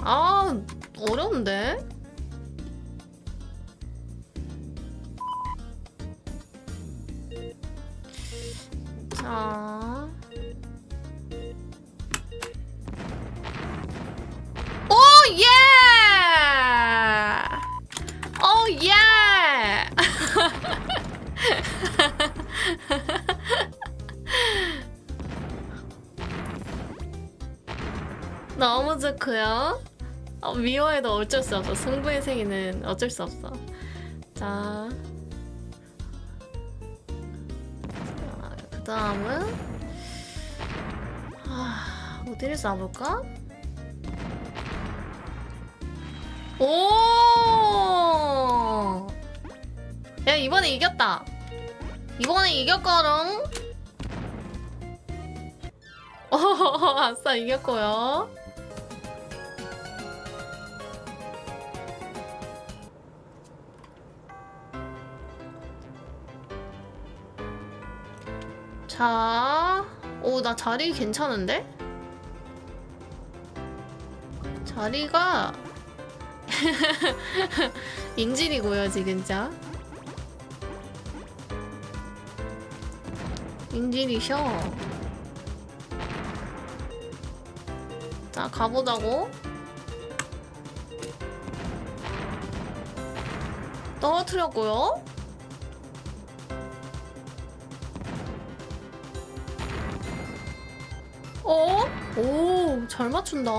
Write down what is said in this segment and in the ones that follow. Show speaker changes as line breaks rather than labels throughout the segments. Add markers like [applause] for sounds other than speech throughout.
아 어려운데? 자. 오 예! 오 예! [laughs] 너무 좋고요. 어, 미워해도 어쩔 수 없어. 승부의 세계는 어쩔 수 없어. 자, 그 다음은 아, 어디를 쏴볼까? 오! 야 이번에 이겼다. 이번에 이겼거든. 어, [laughs] 아싸 이겼고요. 자, 오, 나 자리 괜찮은데? 자리가 [laughs] 인질이고요, 지금 자. 인질이셔. 자, 가보자고. 떨어뜨렸고요. 어? 오, 잘 맞춘다.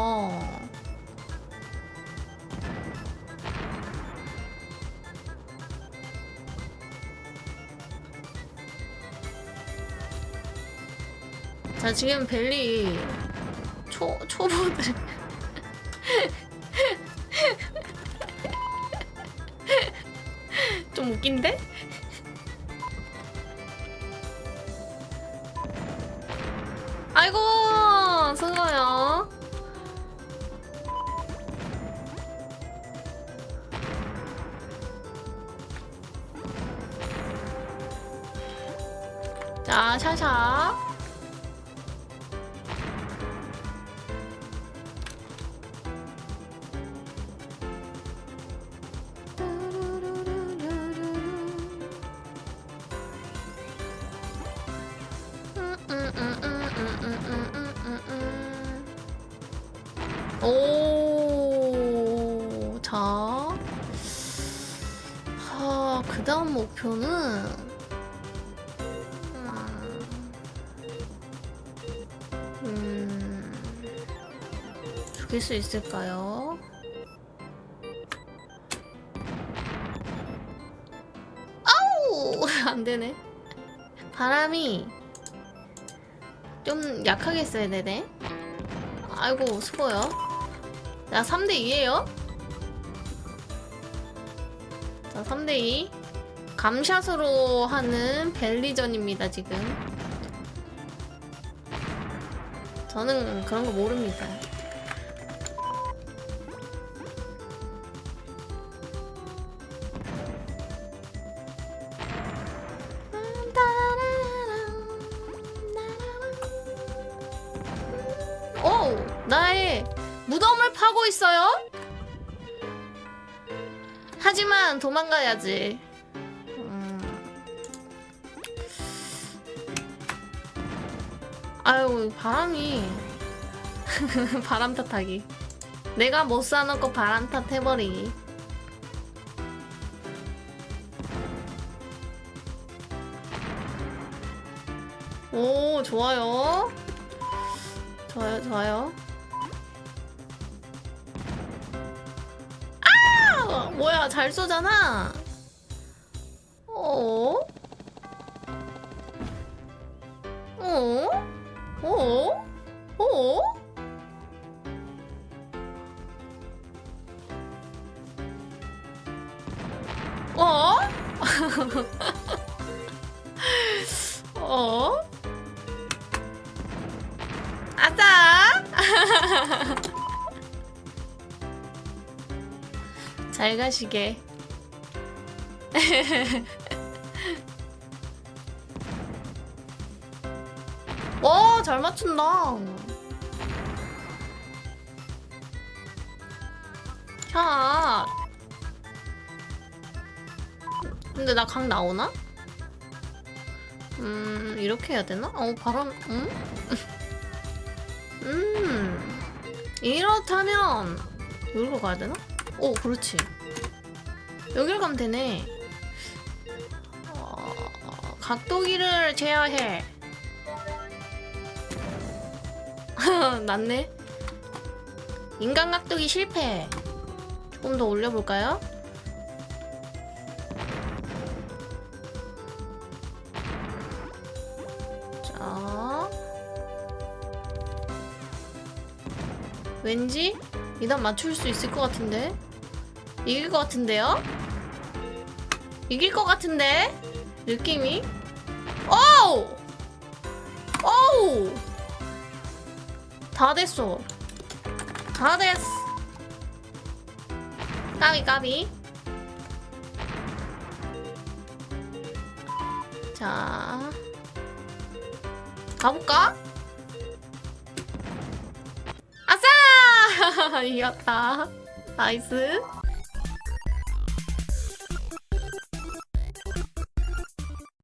자, 지금 벨리 초, 초보들. [laughs] 좀 웃긴데? 자, 샤샤. 하, 그 목표는. 죽일 수 있을까요? 아우! [laughs] 안 되네. 바람이 좀 약하게 써야 되네. 아이고, 수고요. 자, 3대2에요. 자, 3대2. 감샷으로 하는 벨리전입니다, 지금. 저는 그런 거 모릅니다. 나의 무덤을 파고 있어요? 하지만 도망가야지. 음. 아유, 바람이. [laughs] 바람 탓하기. 내가 못 사놓고 바람 탓 해버리기. 오, 좋아요. 좋아요, 좋아요. 아! 뭐야, 잘 쏘잖아. 어? 어? 어? 어? 어? 어? 아싸! [laughs] 잘 가시게. [laughs] 와, 잘 맞춘다. 차. 근데 나 강 나오나? 음 이렇게 해야 되나? 어 바람 음? [laughs] 음 이렇다면 여기로 가야 되나? 오 그렇지. 여기로 가면 되네. 어, 각도기를 제어해. [laughs] 낫네. 인간 각도기 실패. 조금 더 올려볼까요? 자. 왠지 이단 맞출 수 있을 것 같은데 이길 것 같은데요? 이길 것 같은데 느낌이 오우 오우 다 됐어 다 됐어 까비 까비 자 가볼까? 아싸! [laughs] 이겼다. 나이스.